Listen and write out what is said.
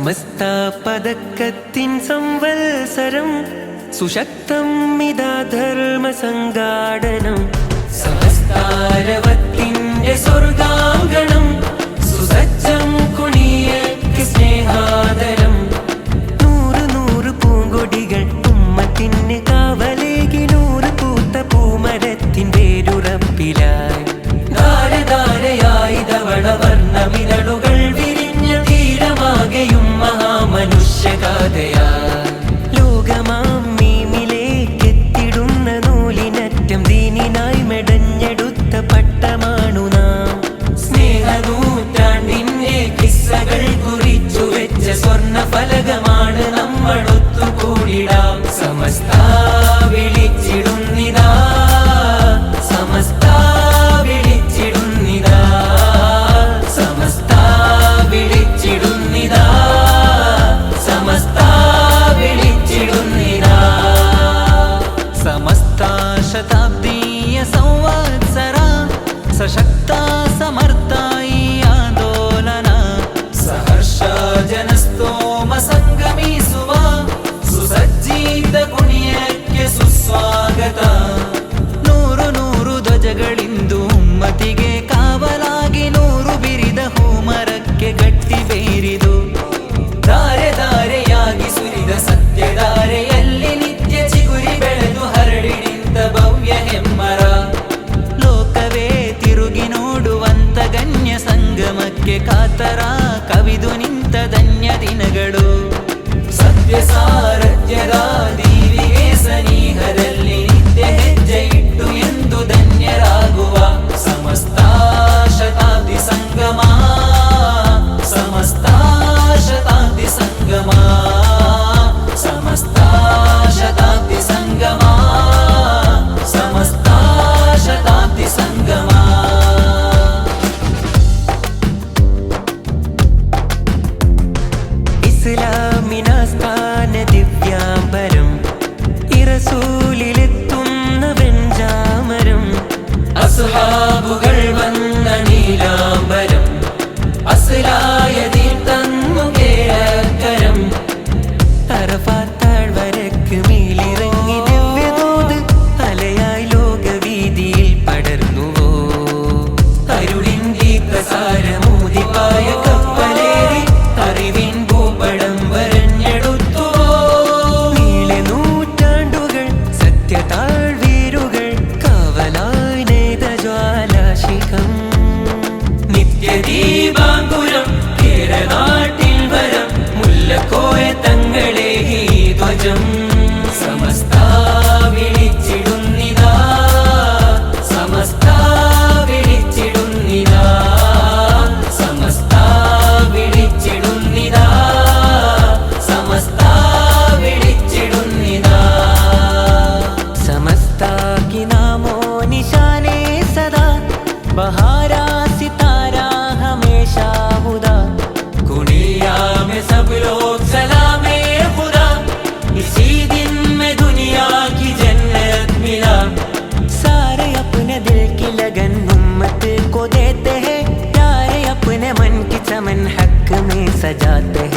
സമസ്താപതക്കത്തിൻ സംവത്സരം സുശക്തം ഇതാ ധർമ്മസംഘാടനം. കഥയാ. ലോകമാ सा शक्ति അസ്ഹാബുകൾ Medina सजाते